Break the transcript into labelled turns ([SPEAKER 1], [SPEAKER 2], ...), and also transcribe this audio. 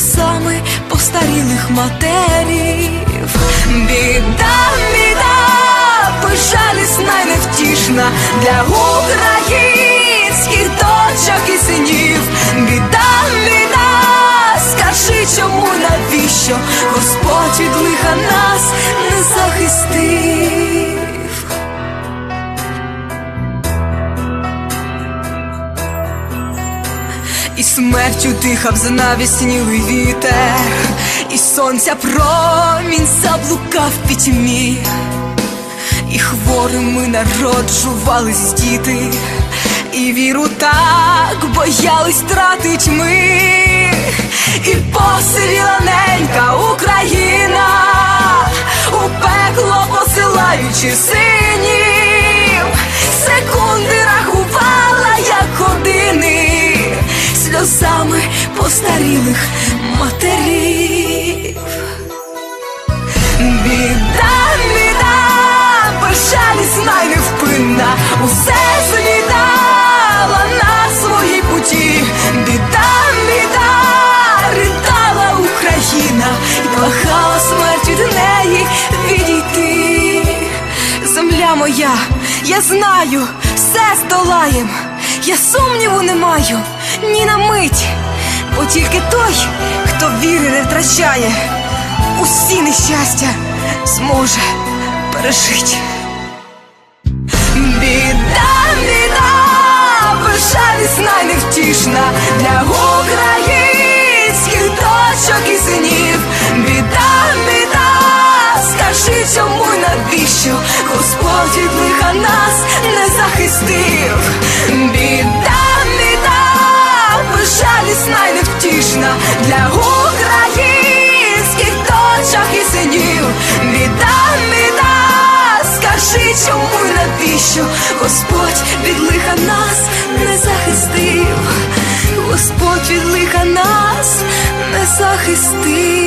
[SPEAKER 1] сльозами постарілих матерів. Біда, біда, безжалісна й невтішна для українських дочок і синів. Біда, біда, скажи, чому навіщо Господь від лиха нас не захистив. І смертю дихав за навіснілий вітер, і сонця промінь заблукав під пітьмі, і хворими народжувались діти, і віру так боялись тратить ми, і посивіла ненька постарілих матерів. Біда, біда, безжалісна й невпинна, усе злітала на своїй путі. Біда, біда, ридала Україна і благала смерть від неї відійти. Земля моя, я знаю, все здолаєм, я сумніву не маю ні на мить, бо тільки той, хто віри не втрачає, усі нещастя зможе пережити. Біда, біда, й невтішна для українських дочок і синів. Біда, біда, скажи, чому навіщо Господь від лиха нас не захистив. Біда, чому й навіщо Господь від лиха нас не захистив, Господь від лиха нас не захистив.